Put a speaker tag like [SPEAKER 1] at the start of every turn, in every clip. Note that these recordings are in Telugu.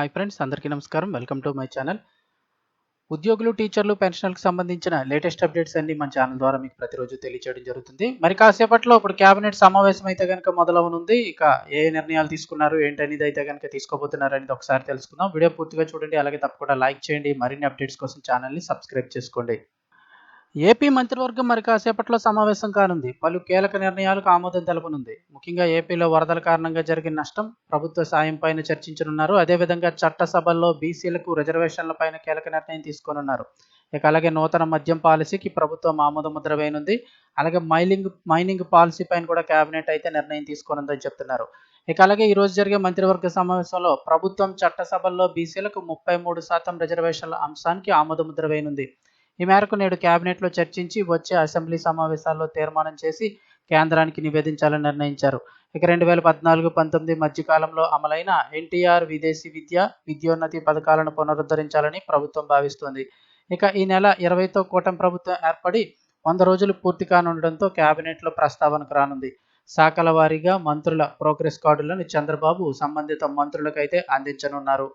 [SPEAKER 1] హాయ్ ఫ్రెండ్స్ అందరికీ నమస్కారం. వెల్కమ్ టు మై ఛానల్ ఉద్యోగులు టీచర్లు పెన్షనర్లకు సంబంధించిన లేటెస్ట్ అప్డేట్స్ అన్ని మన ఛానల్ ద్వారా మీకు ప్రతిరోజు తెలియచేయడం జరుగుతుంది. మరి కాసేపట్లో ఇప్పుడు క్యాబినెట్ సమావేశం అయితే కనుక మొదలవనుంది. ఇక ఏ నిర్ణయాలు తీసుకున్నారు ఏంటనేది అయితే కనుక తీసుకోబోతున్నారు అనేది ఒకసారి తెలుసుకుందాం. వీడియో పూర్తిగా చూడండి అలాగే తప్పకుండా లైక్ చేయండి. మరిన్ని అప్డేట్స్ కోసం ఛానల్ని సబ్స్క్రైబ్ చేసుకోండి. ఏపీ మంత్రివర్గం మరి కాసేపట్లో సమావేశం కానుంది. పలు కీలక నిర్ణయాలకు ఆమోదం తెలపనుంది. ముఖ్యంగా ఏపీలో వరదల కారణంగా జరిగిన నష్టం ప్రభుత్వ సాయం పైన చర్చించనున్నారు. అదేవిధంగా చట్టసభల్లో బీసీలకు రిజర్వేషన్ల పైన కీలక నిర్ణయం తీసుకోనున్నారు. ఇక అలాగే నూతన మద్యం పాలసీకి ప్రభుత్వం ఆమోద ముద్ర వేయనుంది. అలాగే మైలింగ్ మైనింగ్ పాలసీ పైన కూడా కేబినెట్ అయితే నిర్ణయం తీసుకోనుందని చెప్తున్నారు. ఇక అలాగే ఈ రోజు జరిగే మంత్రివర్గ సమావేశంలో ప్రభుత్వం చట్టసభల్లో బీసీలకు ముప్పై మూడు శాతం రిజర్వేషన్ల అంశానికి ఆమోద ముద్ర వేయనుంది. ఈ మేరకు నేడు కేబినెట్లో చర్చించి వచ్చే అసెంబ్లీ సమావేశాల్లో తీర్మానం చేసి కేంద్రానికి నివేదించాలని నిర్ణయించారు. ఇక రెండు వేల పద్నాలుగు పంతొమ్మిది మధ్యకాలంలో అమలైన ఎన్టీఆర్ విదేశీ విద్య విద్యోన్నతి పథకాలను పునరుద్ధరించాలని ప్రభుత్వం భావిస్తోంది. ఇక ఈ నెల ఇరవైతో కూటమి ప్రభుత్వం ఏర్పడి వంద రోజులు పూర్తి కానుండడంతో కేబినెట్లో ప్రస్తావనకు రానుంది. శాఖల వారీగా మంత్రుల ప్రోగ్రెస్ కార్డులను చంద్రబాబు సంబంధిత మంత్రులకైతే అందించనున్నారు.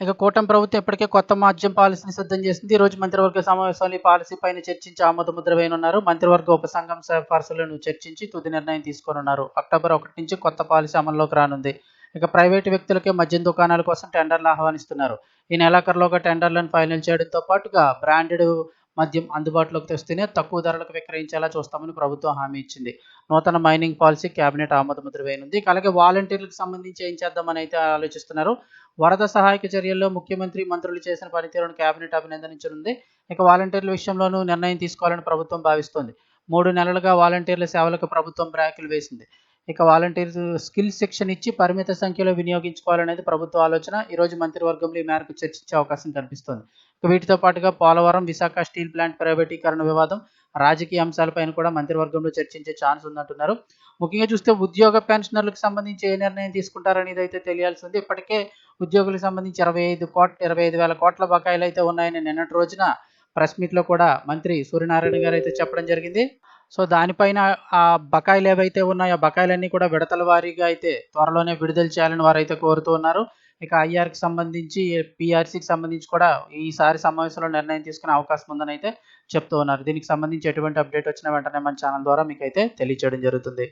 [SPEAKER 1] ఇక కూటమి ప్రభుత్వం ఇప్పటికే కొత్త మద్యం పాలసీని సిద్ధం చేసింది. ఈ రోజు మంత్రివర్గ సమావేశంలో ఈ పాలసీ పైన చర్చించి ఆమోద ముద్ర వేయనున్నారు. మంత్రివర్గ ఉపసంఘం సిఫార్సులను చర్చించి తుది నిర్ణయం తీసుకోనున్నారు. అక్టోబర్ ఒకటి నుంచి కొత్త పాలసీ అమల్లోకి రానుంది. ఇక ప్రైవేటు వ్యక్తులకే మద్యం దుకాణాల కోసం టెండర్లు ఆహ్వానిస్తున్నారు. ఈ నెలాఖరులోగా టెండర్లను ఫైనల్ చేయడంతో పాటుగా బ్రాండెడ్ మద్యం అందుబాటులోకి తెస్తేనే తక్కువ ధరలకు విక్రయించేలా చూస్తామని ప్రభుత్వం హామీ ఇచ్చింది. నూతన మైనింగ్ పాలసీ కేబినెట్ ఆమోద ముద్ర వేయనుంది అలాగే వాలంటీర్లకు సంబంధించి ఏం చేద్దామని అయితే ఆలోచిస్తున్నారు? వరద సహాయక చర్యల్లో ముఖ్యమంత్రి మంత్రులు చేసిన పనితీరును కేబినెట్ అభినందించనుంది. ఇక వాలంటీర్ల విషయంలోనూ నిర్ణయం తీసుకోవాలని ప్రభుత్వం భావిస్తోంది. మూడు నెలలుగా వాలంటీర్ల సేవలకు ప్రభుత్వం బ్రాకులు వేసింది. ఇక వాలంటీర్ స్కిల్ శిక్షణ ఇచ్చి పరిమిత సంఖ్యలో వినియోగించుకోవాలనేది ప్రభుత్వ ఆలోచన. ఈ రోజు మంత్రివర్గంలో ఈ మేరకు చర్చించే అవకాశం కనిపిస్తోంది. ఇక వీటితో పాటుగా పోలవరం విశాఖ స్టీల్ ప్లాంట్ ప్రైవేటీకరణ వివాదం రాజకీయ అంశాలపైన కూడా మంత్రివర్గంలో చర్చించే ఛాన్స్ ఉందంటున్నారు. ముఖ్యంగా చూస్తే ఉద్యోగ పెన్షనర్లకు సంబంధించి ఏ నిర్ణయం తీసుకుంటారనేది అయితే తెలియాల్సి ఉంది. ఇప్పటికే ఉద్యోగులకు సంబంధించి ఇరవై ఐదు కోట్ల ఇరవై ఐదు వేల కోట్ల బకాయిలు అయితే ఉన్నాయని నిన్నటి రోజున ప్రెస్ మీట్లో కూడా మంత్రి సూర్యనారాయణ గారు అయితే చెప్పడం జరిగింది. సో దానిపైన ఆ బకాయిలు ఏవైతే ఉన్నాయో ఆ బకాయిలన్నీ కూడా విడతల వారీగా అయితే త్వరలోనే విడుదల చేయాలని వారు అయితే కోరుతూ ఉన్నారు. ఇక ఐఆర్కి సంబంధించి పిఆర్సీకి సంబంధించి కూడా ఈసారి సమావేశంలో నిర్ణయం తీసుకునే అవకాశం ఉందని అయితే చెప్తూ ఉన్నారు. దీనికి సంబంధించి ఎటువంటి అప్డేట్ వచ్చినా వెంటనే మన ఛానల్ ద్వారా మీకు అయితే తెలియచేయడం జరుగుతుంది.